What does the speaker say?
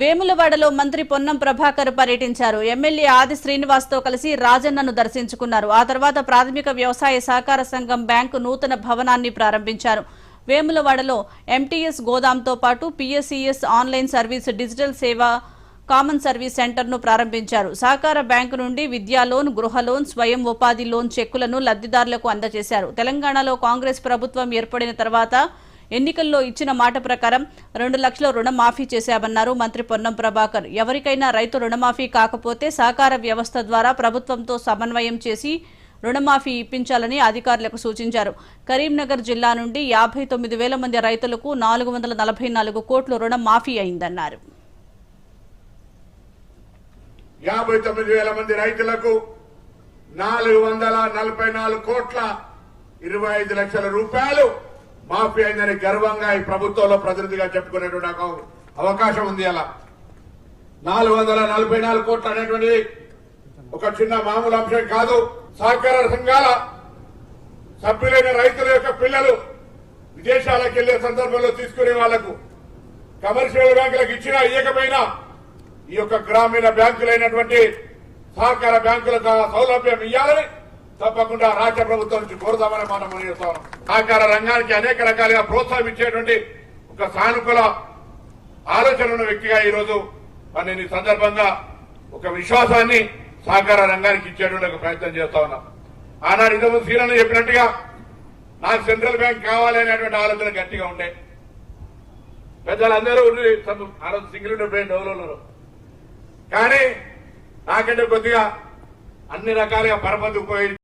వేములవాడలో మంత్రి పొన్నం ప్రభాకర్ పర్యటించారు. ఎమ్మెల్యే ఆది శ్రీనివాస్తో కలిసి రాజన్నను దర్శించుకున్నారు. ఆ తర్వాత ప్రాథమిక వ్యవసాయ సహకార సంఘం బ్యాంకు నూతన భవనాన్ని ప్రారంభించారు. వేములవాడలో ఎంటీఎస్ గోదాంతో పాటు పిఎస్సిఎస్ ఆన్లైన్ సర్వీస్ డిజిటల్ సేవ కామన్ సర్వీస్ సెంటర్ను ప్రారంభించారు. సహకార బ్యాంకు నుండి విద్యా లోన్ గృహ లోన్ స్వయం ఉపాధి లోన్ చెక్కులను లబ్ధిదారులకు అందజేశారు. తెలంగాణలో కాంగ్రెస్ ప్రభుత్వం ఏర్పడిన తర్వాత ఎన్నికల్లో ఇచ్చిన మాట ప్రకారం రెండు లక్షల రుణమాఫీ చేశామన్నారు మంత్రి పొన్నం ప్రభాకర్. ఎవరికైనా రైతు రుణమాఫీ కాకపోతే సహకార వ్యవస్థ ద్వారా ప్రభుత్వంతో సమన్వయం చేసి రుణమాఫీ ఇప్పించాలని అధికారులకు సూచించారు. కరీంనగర్ జిల్లా నుండి యాభై తొమ్మిది వేల మంది రైతులకు నాలుగు వందల నలభై నాలుగు కోట్లు రుణమాఫీ అయిందన్నారు. యాభై తొమ్మిది వేల మంది రైతులకు నాలుగు వందల నలభై నాలుగు కోట్ల ఇరవై ఐదు లక్షల రూపాయలు మాఫీ అయిందని గర్వంగా ఈ ప్రభుత్వంలో ప్రతినిధిగా చెప్పుకునేటువంటి నాకు అవకాశం ఉంది అలా. నాలుగు వందల నలభై నాలుగు కోట్లు అనేటువంటిది ఒక చిన్న మామూలు అంశం కాదు. సహకార సంఘాల సభ్యులైన రైతుల యొక్క పిల్లలు విదేశాలకు వెళ్ళే సందర్భంలో తీసుకునే వాళ్ళకు కమర్షియల్ బ్యాంకులకు ఇచ్చినా ఇవ్వకపోయినా ఈ యొక్క గ్రామీణ బ్యాంకులైనటువంటి సహకార బ్యాంకులకు సౌలభ్యం ఇవ్వాలని తప్పకుండా రాష్ట్ర ప్రభుత్వం నుంచి కోరుదామని మనం మునిస్తాం సహకార రంగానికి అనేక రకాలుగా ప్రోత్సాహించేటువంటి ఒక సానుకూల ఆలోచన ఉన్న వ్యక్తిగా ఈ రోజు మరి నేను ఈ సందర్భంగా ఒక విశ్వాసాన్ని సహకార రంగానికి ఇచ్చేటువంటి ఒక ప్రయత్నం చేస్తా ఉన్నాం. ఆనాడు ఇదే సీరన్న చెప్పినట్టుగా నాకు సెంట్రల్ బ్యాంక్ కావాలనేటువంటి ఆలోచన గట్టిగా ఉండే. పెద్దలందరూ ఆ రోజు సింగిల్ విండో బ్రెయిన్ డెవలప్లో కానీ నాకంటే కొద్దిగా అన్ని రకాలుగా పరపతి ఉపయోగించి